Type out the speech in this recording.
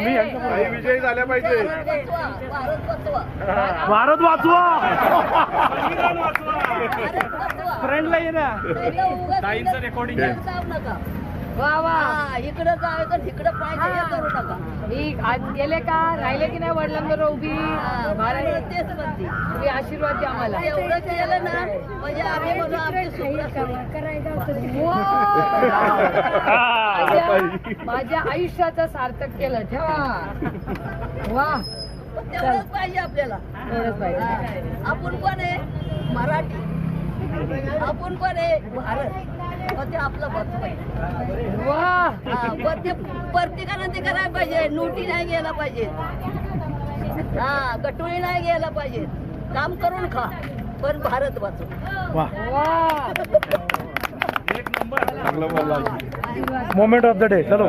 मी यांच्या काही विजयी झाल्या पाहिजे. भारत वाचवा. फ्रेंडला ये ना. ताईंचं रेकॉर्डिंग वा वा. इकडं जायचं तिकडं पाहिजे हे करू नका. मी आज गेले का? राहिले की नाही वडिलांबरोबर उभी? महाराज मला तेच म्हणते. तुम्ही आशीर्वाद द्या आम्हाला. एवढं केलं ना म्हणजे आम्ही म्हणू आमची सुख माझ्या- माझ्या आयुष्याचं सार्थक केलं. ठेवा. वा. तेवढंच पाहिजे आपल्याला. एवढंच पाहिजे. आपण पण आहे मराठी. आपण पण आहे भारत. मग ते आपलं बस पाहिजे वा. हा, पण ते प्रत्येकानं ते करायला पाहिजे. नोटी नाही घ्यायला पाहिजे. हा गटोळी नाही घ्यायला पाहिजे. काम करून खा पण भारत वाचव. वा. वा. चांगलं बोलला मोमेंट ऑफ द डे चलो.